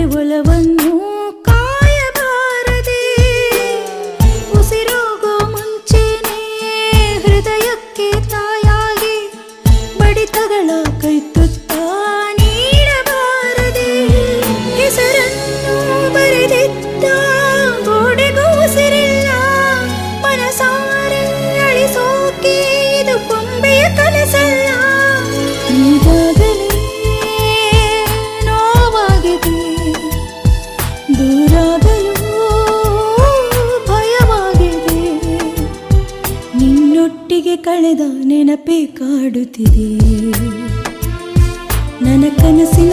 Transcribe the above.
ಫಲವನ್ನು ಕಾಯಬಾರದೆ ಉಸಿರೋಗೋ ಮುಂಚೆನೆ ಹೃದಯಕ್ಕೆ ಅನುರಾಧೆಯೋ ಭಯವಾಗಿದೆ. ನಿನ್ನೊಟ್ಟಿಗೆ ಕಳೆದ ನೆನಪೇ ಕಾಡುತ್ತಿದೆ. ನನ್ನ ಕನಸಿನ